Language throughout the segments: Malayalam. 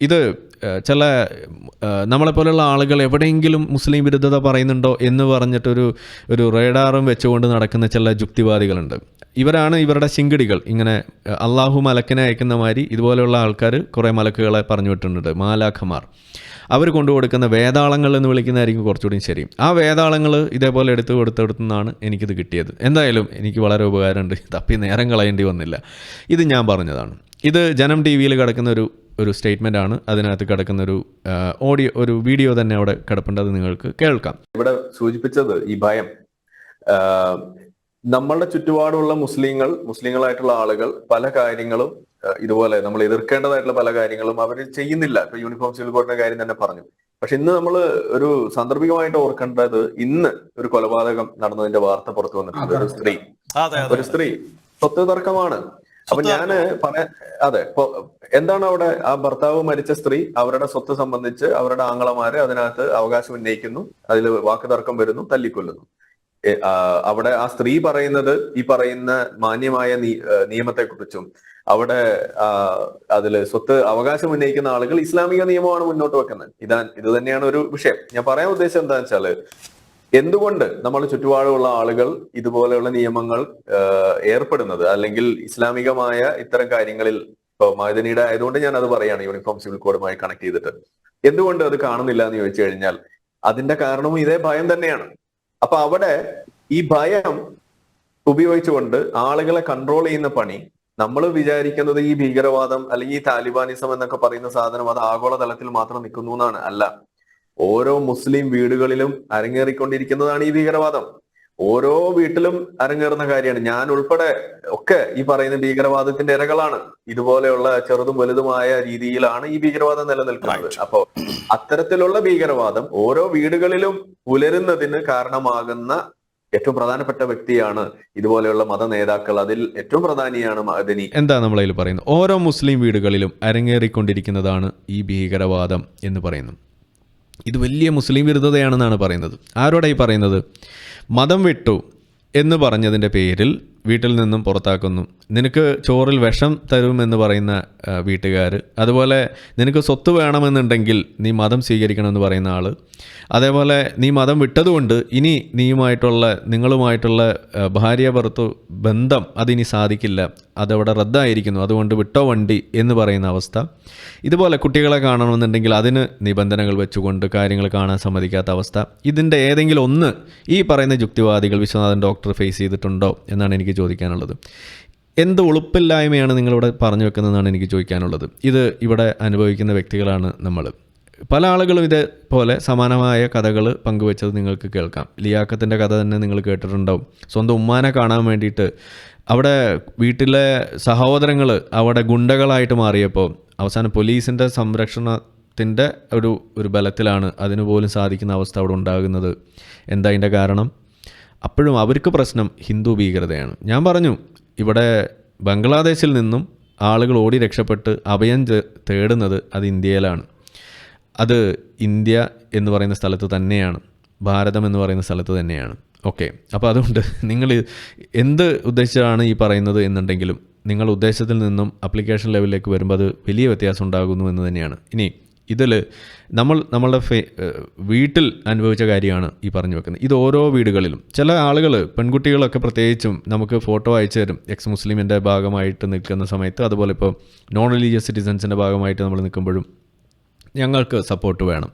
ഇത് ചില നമ്മളെ നമ്മളെപ്പോലെയുള്ള ആളുകൾ എവിടെയെങ്കിലും മുസ്ലിം വിരുദ്ധത പറയുന്നുണ്ടോ എന്ന് പറഞ്ഞിട്ടൊരു ഒരു റേഡാറും വെച്ചുകൊണ്ട് നടക്കുന്ന ചില ജുക്തിവാദികളുണ്ട് ഇവരാണ് ഇവരുടെ ശിങ്കിടികൾ. ഇങ്ങനെ അള്ളാഹു മലക്കിനെ അയക്കുന്ന മാതിരി ഇതുപോലെയുള്ള ആൾക്കാർ കുറേ മലക്കുകളെ പറഞ്ഞു വിട്ടിട്ടുണ്ട്. മാലാഖമാർ. അവർ കൊണ്ടുകൊടുക്കുന്ന വേതാളങ്ങൾ എന്ന് വിളിക്കുന്നതായിരിക്കും കുറച്ചുകൂടി ശരി. ആ വേതാളങ്ങൾ ഇതേപോലെ എടുത്ത് കൊടുത്തെടുത്തുനിന്നാണ് എനിക്കിത് കിട്ടിയത്. എന്തായാലും എനിക്ക് വളരെ ഉപകാരമുണ്ട്. തപ്പി നേരം കളയേണ്ടി വന്നില്ല. ഇത് ഞാൻ പറഞ്ഞതാണ്. ഇത് ജനം ടി വിയിൽ കിടക്കുന്ന ഒരു ഒരു സ്റ്റേറ്റ്മെന്റ് ആണ് അതിനകത്ത് കിടക്കുന്ന ഒരു ഓഡിയോ ഒരു വീഡിയോ തന്നെ അവിടെ കിടപ്പുണ്ട്. അത് നിങ്ങൾക്ക് കേൾക്കാം. ഇവിടെ സൂചിപ്പിച്ചത് ഈ ഭയം. നമ്മളുടെ ചുറ്റുപാടുള്ള മുസ്ലിങ്ങൾ മുസ്ലിങ്ങളായിട്ടുള്ള ആളുകൾ പല കാര്യങ്ങളും ഇതുപോലെ നമ്മൾ എതിർക്കേണ്ടതായിട്ടുള്ള പല കാര്യങ്ങളും അവർ ചെയ്യുന്നില്ല. ഇപ്പൊ യൂണിഫോം സിവിൽ കോഡിന്റെ കാര്യം തന്നെ പറഞ്ഞു. പക്ഷെ ഇന്ന് നമ്മൾ ഒരു സാന്ദർഭികമായിട്ട് ഓർക്കേണ്ടത് ഇന്ന് ഒരു കൊലപാതകം നടന്നതിന്റെ വാർത്ത പുറത്തു വന്നിട്ടുണ്ട്. ഒരു സ്ത്രീ. ഒരു സ്ത്രീ. സ്വത്ത് തർക്കമാണ്. അപ്പൊ ഞാൻ പറയാ അതെ ഇപ്പൊ എന്താണ് അവിടെ ആ ഭർത്താവ് മരിച്ച സ്ത്രീ അവരുടെ സ്വത്ത് സംബന്ധിച്ച് അവരുടെ ആങ്ങളമാര് അതിനകത്ത് അവകാശം ഉന്നയിക്കുന്നു അതിൽ വാക്ക് തർക്കം വരുന്നു തല്ലിക്കൊല്ലുന്നു. അവിടെ ആ സ്ത്രീ പറയുന്നത് ഈ പറയുന്ന മാന്യമായ നിയമത്തെ കുറിച്ചും അവിടെ ആ, അതിൽ സ്വത്ത് അവകാശം ഉന്നയിക്കുന്ന ആളുകൾ ഇസ്ലാമിക നിയമമാണ് മുന്നോട്ട് വെക്കുന്നത്. ഇതാ ഇത് തന്നെയാണ് ഒരു വിഷയം. ഞാൻ പറയാൻ ഉദ്ദേശം എന്താണെന്ന് വെച്ചാൽ എന്തുകൊണ്ട് നമ്മൾ ചുറ്റുപാടുമുള്ള ആളുകൾ ഇതുപോലെയുള്ള നിയമങ്ങൾ ഏർപ്പെടുന്നത്? അല്ലെങ്കിൽ ഇസ്ലാമികമായ ഇത്തരം കാര്യങ്ങളിൽ ഇപ്പൊ മദനിയുടെ ആയതുകൊണ്ട് ഞാൻ അത് പറയാണ് യൂണിഫോം സിവിൽ കോഡുമായി കണക്ട് ചെയ്തിട്ട്. എന്തുകൊണ്ട് അത് കാണുന്നില്ല എന്ന് ചോദിച്ചു കഴിഞ്ഞാൽ അതിന്റെ കാരണവും ഇതേ ഭയം തന്നെയാണ്. അപ്പൊ അവിടെ ഈ ഭയം ഉപയോഗിച്ചുകൊണ്ട് ആളുകളെ കൺട്രോൾ ചെയ്യുന്ന പണി നമ്മൾ വിചാരിക്കുന്നത് ഈ ഭീകരവാദം അല്ലെങ്കിൽ ഈ താലിബാനിസം എന്നൊക്കെ പറയുന്ന സാധനം അത് ആഗോളതലത്തിൽ മാത്രം നിൽക്കുന്നു എന്നാണ്. അല്ല. ഓരോ മുസ്ലിം വീടുകളിലും അരങ്ങേറിക്കൊണ്ടിരിക്കുന്നതാണ് ഈ ഭീകരവാദം. ഓരോ വീട്ടിലും അരങ്ങേറുന്ന കാര്യമാണ്. ഞാൻ ഉൾപ്പെടെ ഒക്കെ ഈ പറയുന്ന ഭീകരവാദത്തിന്റെ ഇരകളാണ്. ഇതുപോലെയുള്ള ചെറുതും വലുതുമായ രീതിയിലാണ് ഈ ഭീകരവാദം നിലനിൽക്കുന്നത്. അപ്പോ അത്തരത്തിലുള്ള ഭീകരവാദം ഓരോ വീടുകളിലും പുലരുന്നതിന് കാരണമാകുന്ന ഏറ്റവും പ്രധാനപ്പെട്ട വ്യക്തിയാണ് ഇതുപോലെയുള്ള മത നേതാക്കൾ. അതിൽ ഏറ്റവും പ്രധാനിയാണ് മദനി. എന്താ നമ്മളതിൽ പറയുന്നത്? ഓരോ മുസ്ലിം വീടുകളിലും അരങ്ങേറിക്കൊണ്ടിരിക്കുന്നതാണ് ഈ ഭീകരവാദം എന്ന് പറയുന്നു. ഇത് വലിയ മുസ്ലിം വിരുദ്ധതയാണെന്നാണ് പറയുന്നത്. ആരോടായി പറയുന്നത്? മതം വിട്ടു എന്ന് പറഞ്ഞതിന്റെ പേരിൽ വീട്ടിൽ നിന്നും പുറത്താക്കുന്നു. നിനക്ക് ചോറിൽ വിഷം തരുമെന്ന് പറയുന്ന വീട്ടുകാർ അതുപോലെ നിനക്ക് സ്വത്ത് വേണമെന്നുണ്ടെങ്കിൽ നീ മതം സ്വീകരിക്കണമെന്ന് പറയുന്ന ആൾ അതേപോലെ നീ മതം വിട്ടതുകൊണ്ട് ഇനി നീയുമായിട്ടുള്ള നിങ്ങളുമായിട്ടുള്ള ഭാര്യ ഭർത്തു ബന്ധം അതിനി സാധിക്കില്ല. അതവിടെ റദ്ദായിരിക്കുന്നു. അതുകൊണ്ട് വിട്ടോ വണ്ടി എന്ന് പറയുന്ന അവസ്ഥ. ഇതുപോലെ കുട്ടികളെ കാണണമെന്നുണ്ടെങ്കിൽ അതിന് നിബന്ധനകൾ വെച്ചുകൊണ്ട് കാര്യങ്ങൾ കാണാൻ സമ്മതിക്കാത്ത അവസ്ഥ. ഇതിന്റെ ഏതെങ്കിലും ഒന്ന് ഈ പറയുന്ന യുക്തിവാദികൾ വിശ്വനാഥൻ ഡോക്ടർ ഫേസ് ചെയ്തിട്ടുണ്ടോ എന്നാണ് എനിക്ക് ചോദിക്കാനുള്ളത്. എന്ത് ഒളുപ്പില്ലായ്മയാണ് നിങ്ങളിവിടെ പറഞ്ഞു വെക്കുന്നതെന്നാണ് എനിക്ക് ചോദിക്കാനുള്ളത്. ഇത് ഇവിടെ അനുഭവിക്കുന്ന വ്യക്തികളാണ് നമ്മൾ. പല ആളുകളും ഇതേപോലെ സമാനമായ കഥകൾ പങ്കുവെച്ചത് നിങ്ങൾക്ക് കേൾക്കാം. ലിയാക്കത്തിന്റെ കഥ തന്നെ നിങ്ങൾ കേട്ടിട്ടുണ്ടാവും. സ്വന്തം ഉമ്മാനെ കാണാൻ വേണ്ടിയിട്ട് അവിടെ വീട്ടിലെ സഹോദരങ്ങൾ അവിടെ ഗുണ്ടകളായിട്ട് മാറിയപ്പോൾ അവസാനം പോലീസിന്റെ സംരക്ഷണത്തിന്റെ ഒരു ഒരു ബലത്തിലാണ് അതിനുപോലും സാധിക്കുന്ന അവസ്ഥ അവിടെ ഉണ്ടാകുന്നത്. എന്താ അതിന്റെ കാരണം? അപ്പോഴും അവർക്ക് പ്രശ്നം ഹിന്ദു ഭീകരതയാണ്. ഞാൻ പറഞ്ഞു ഇവിടെ ബംഗ്ലാദേശിൽ നിന്നും ആളുകൾ ഓടി രക്ഷപ്പെട്ട് അഭയം തേടുന്നത് അത് ഇന്ത്യയിലാണ്. അത് ഇന്ത്യ എന്ന് പറയുന്ന സ്ഥലത്ത് തന്നെയാണ്. ഭാരതം എന്ന് പറയുന്ന സ്ഥലത്ത് തന്നെയാണ്. ഓക്കെ. അപ്പോൾ അതുകൊണ്ട് നിങ്ങൾ എന്ത് ഉദ്ദേശിച്ചാണ് ഈ പറയുന്നത് എന്നുണ്ടെങ്കിലും നിങ്ങൾ ഉദ്ദേശത്തിൽ നിന്നും അപ്ലിക്കേഷൻ ലെവലിലേക്ക് വരുമ്പോൾ അത് വലിയ വ്യത്യാസം ഉണ്ടാകുന്നു എന്ന് തന്നെയാണ്. ഇനി ഇതിൽ നമ്മൾ നമ്മളുടെ ഫേ വീട്ടിൽ അനുഭവിച്ച കാര്യമാണ് ഈ പറഞ്ഞു വെക്കുന്നത്. ഇത് ഓരോ വീടുകളിലും ചില ആളുകൾ പെൺകുട്ടികളൊക്കെ പ്രത്യേകിച്ചും നമുക്ക് ഫോട്ടോ അയച്ചു തരും. എക്സ് മുസ്ലിമിന്റെ ഭാഗമായിട്ട് നിൽക്കുന്ന സമയത്ത് അതുപോലെ ഇപ്പോൾ നോൺ റിലീജിയസ് സിറ്റിസൻസിന്റെ ഭാഗമായിട്ട് നമ്മൾ നിൽക്കുമ്പോഴും ഞങ്ങൾക്ക് സപ്പോർട്ട് വേണം.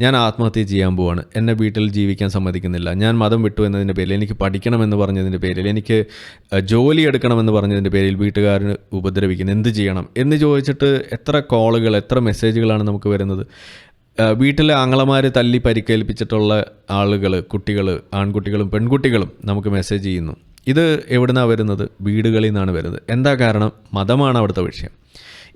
ഞാൻ ആത്മഹത്യ ചെയ്യാൻ പോവാണ്. എന്നെ വീട്ടിൽ ജീവിക്കാൻ സമ്മതിക്കുന്നില്ല. ഞാൻ മതം വിട്ടു എന്നതിന്റെ പേരിൽ എനിക്ക് പഠിക്കണമെന്ന് പറഞ്ഞതിന്റെ പേരിൽ എനിക്ക് ജോലി എടുക്കണമെന്ന് പറഞ്ഞതിന്റെ പേരിൽ വീട്ടുകാരന് ഉപദ്രവിക്കുന്നു. എന്ത് ചെയ്യണം? എന്ന് ചോദിച്ചിട്ട് എത്ര കോളുകൾ എത്ര മെസ്സേജുകളാണ് നമുക്ക് വരുന്നത്? വീട്ടിലെ ആങ്ങളമാർ തല്ലി പരിക്കേൽപ്പിച്ചിട്ടുള്ള ആളുകൾ കുട്ടികൾ ആൺകുട്ടികളും പെൺകുട്ടികളും നമുക്ക് മെസ്സേജ് ചെയ്യുന്നു. ഇത് എവിടുന്നാണ് വരുന്നത്? വീടുകളിൽ നിന്നാണ് വരുന്നത്. എന്താ കാരണം? മതമാണ് അവിടുത്തെ വിഷയം.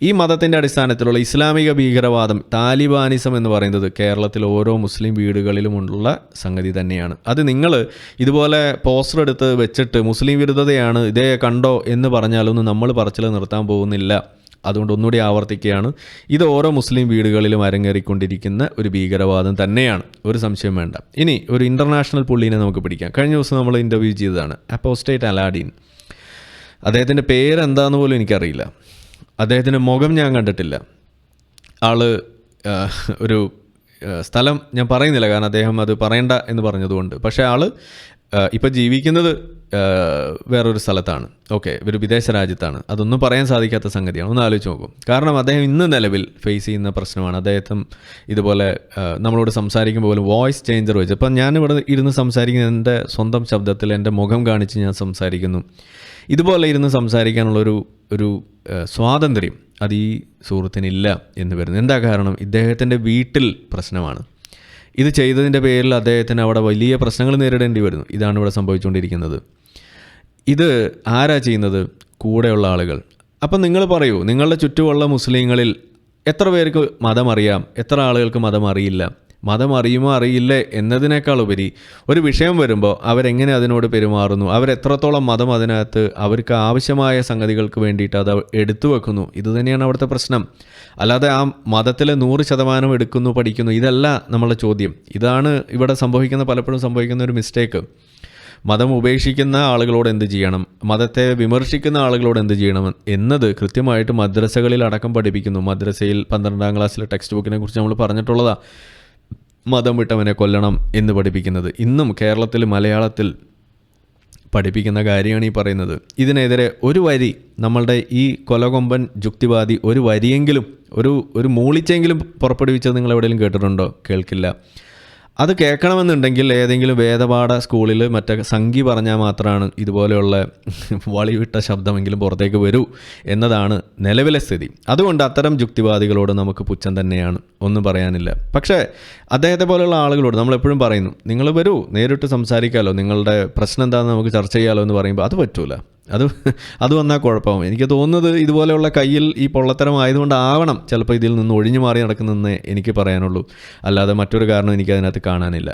ഈ മതത്തിന്റെ അടിസ്ഥാനത്തിലുള്ള ഇസ്ലാമിക ഭീകരവാദം താലിബാനിസം എന്ന് പറയുന്നത് കേരളത്തിൽ ഓരോ മുസ്ലിം വീടുകളിലുമുള്ള സംഗതി തന്നെയാണ്. അത് നിങ്ങൾ ഇതുപോലെ പോസ്റ്റർ എടുത്ത് വെച്ചിട്ട് മുസ്ലിം വിരുദ്ധതയാണ് ഇതേ കണ്ടോ എന്ന് പറഞ്ഞാലൊന്നും നമ്മൾ പറച്ചിൽ നിർത്താൻ പോകുന്നില്ല. അതുകൊണ്ട് ഒന്നുകൂടി ആവർത്തിക്കുകയാണ്. ഇത് ഓരോ മുസ്ലിം വീടുകളിലും അരങ്ങേറിക്കൊണ്ടിരിക്കുന്ന ഒരു ഭീകരവാദം തന്നെയാണ്. ഒരു സംശയം വേണ്ട. ഇനി ഒരു ഇന്റർനാഷണൽ പുള്ളീനെ നമുക്ക് പിടിക്കാം. കഴിഞ്ഞ ദിവസം നമ്മൾ ഇന്റർവ്യൂ ചെയ്തതാണ്. അപ്പോസ്റ്റേറ്റ് അലാഡീൻ അദ്ദേഹത്തിന്റെ പേരെന്താന്ന് പോലും എനിക്കറിയില്ല. അദ്ദേഹത്തിന്റെ മുഖം ഞാൻ കണ്ടിട്ടില്ല. ആൾ ഒരു സ്ഥലം ഞാൻ പറയുന്നില്ല. കാരണം അദ്ദേഹം അത് പറയണ്ട എന്ന് പറഞ്ഞതുകൊണ്ട്. പക്ഷേ ആൾ ഇപ്പോൾ ജീവിക്കുന്നത് വേറൊരു സ്ഥലത്താണ്. ഓക്കെ ഒരു വിദേശ രാജ്യത്താണ്. അതൊന്നും പറയാൻ സാധിക്കാത്ത സംഗതിയാണ്. ഒന്ന് ആലോചിച്ച് നോക്കും. കാരണം അദ്ദേഹം ഇന്ന് നിലവിൽ ഫേസ് ചെയ്യുന്ന പ്രശ്നമാണ്. അദ്ദേഹം ഇതുപോലെ നമ്മളോട് സംസാരിക്കുമ്പോൾ പോലും വോയിസ് ചേഞ്ചർ വെച്ച് ഇപ്പം ഞാനിവിടെ ഇരുന്ന് സംസാരിക്കുന്ന എന്റെ സ്വന്തം ശബ്ദത്തിൽ എന്റെ മുഖം കാണിച്ച് ഞാൻ സംസാരിക്കുന്നു. ഇതുപോലെ ഇരുന്ന് സംസാരിക്കാനുള്ളൊരു ഒരു സ്വാതന്ത്ര്യം അത് ഈ സുഹൃത്തിനില്ല എന്ന് വരുന്നു. എന്താ കാരണം? ഇദ്ദേഹത്തിന്റെ വീട്ടിൽ പ്രശ്നമാണ്. ഇത് ചെയ്തതിന്റെ പേരിൽ അദ്ദേഹത്തിന് അവിടെ വലിയ പ്രശ്നങ്ങൾ നേരിടേണ്ടി വരുന്നു. ഇതാണ് ഇവിടെ സംഭവിച്ചുകൊണ്ടിരിക്കുന്നത്. ഇത് ആരാ ചെയ്യുന്നത്? കൂടെയുള്ള ആളുകൾ. അപ്പം നിങ്ങൾ പറയൂ നിങ്ങളുടെ ചുറ്റുമുള്ള മുസ്ലിങ്ങളിൽ എത്ര പേർക്ക് മതം അറിയാം? എത്ര ആളുകൾക്ക് മതം അറിയില്ല? മതം അറിയുമോ അറിയില്ലേ എന്നതിനേക്കാൾ ഉപരി ഒരു വിഷയം വരുമ്പോൾ അവരെങ്ങനെ അതിനോട് പെരുമാറുന്നു? അവരെത്രത്തോളം മതം അതിനകത്ത് അവർക്ക് ആവശ്യമായ സംഗതികൾക്ക് വേണ്ടിയിട്ട് അത് എടുത്തു വെക്കുന്നു? ഇതുതന്നെയാണ് അവിടുത്തെ പ്രശ്നം. അല്ലാതെ ആ മതത്തിലെ നൂറ് ശതമാനം എടുക്കുന്നു പഠിക്കുന്നു ഇതല്ല നമ്മളെ ചോദ്യം. ഇതാണ് ഇവിടെ സംഭവിക്കുന്ന പലപ്പോഴും സംഭവിക്കുന്ന ഒരു മിസ്റ്റേക്ക് മതം ഉപേക്ഷിക്കുന്ന ആളുകളോട് എന്ത് ചെയ്യണം? മതത്തെ വിമർശിക്കുന്ന ആളുകളോട് എന്ത് ചെയ്യണം? എന്നത് കൃത്യമായിട്ട് മദ്രസകളിൽ അടക്കം പഠിപ്പിക്കുന്നു. മദ്രസയിൽ പന്ത്രണ്ടാം ക്ലാസ്സിലെ ടെക്സ്റ്റ് ബുക്കിനെ കുറിച്ച് നമ്മൾ പറഞ്ഞിട്ടുള്ളതാ. മതം വിട്ടവനെ കൊല്ലണം എന്ന് പഠിപ്പിക്കുന്നത്. ഇന്നും കേരളത്തിൽ മലയാളത്തിൽ പഠിപ്പിക്കുന്ന കാര്യമാണ് ഈ പറയുന്നത്. ഇതിനെതിരെ ഒരു വരി നമ്മളുടെ ഈ കൊലകൊമ്പൻ ജുക്തിവാദി ഒരു വരിയെങ്കിലും ഒരു ഒരു മൂളിച്ചെങ്കിലും പുറപ്പെടുവിച്ചത് നിങ്ങൾ എവിടെയെങ്കിലും കേട്ടിട്ടുണ്ടോ? കേൾക്കില്ല. അത് കേൾക്കണമെന്നുണ്ടെങ്കിൽ ഏതെങ്കിലും വേദപാഠ സ്കൂളിൽ മറ്റേ സംഖ്യ പറഞ്ഞാൽ മാത്രമാണ് ഇതുപോലെയുള്ള വളിവിട്ട ശബ്ദമെങ്കിലും പുറത്തേക്ക് വരൂ എന്നതാണ് നിലവിലെ സ്ഥിതി. അതുകൊണ്ട് അത്തരം യുക്തിവാദികളോട് നമുക്ക് പുച്ഛം തന്നെയാണ്. ഒന്നും പറയാനില്ല. പക്ഷേ അദ്ദേഹത്തെ പോലെയുള്ള ആളുകളോട് നമ്മളെപ്പോഴും പറയുന്നു നിങ്ങൾ വരൂ നേരിട്ട് സംസാരിക്കാമല്ലോ നിങ്ങളുടെ പ്രശ്നം എന്താണെന്ന് നമുക്ക് ചർച്ച ചെയ്യാമല്ലോ എന്ന് പറയുമ്പോൾ അത് പറ്റൂല. അത് അത് വന്നാൽ കുഴപ്പമാവും എനിക്ക് തോന്നുന്നത് ഇതുപോലെയുള്ള കയ്യിൽ ഈ പൊള്ളത്തരം ആയതുകൊണ്ടാവണം ചിലപ്പോൾ ഇതിൽ നിന്ന് ഒഴിഞ്ഞു മാറി നടക്കുന്നതെന്ന് എനിക്ക് പറയാനുള്ളൂ. അല്ലാതെ മറ്റൊരു കാരണം എനിക്ക് അതിനകത്ത് കാണാനില്ല.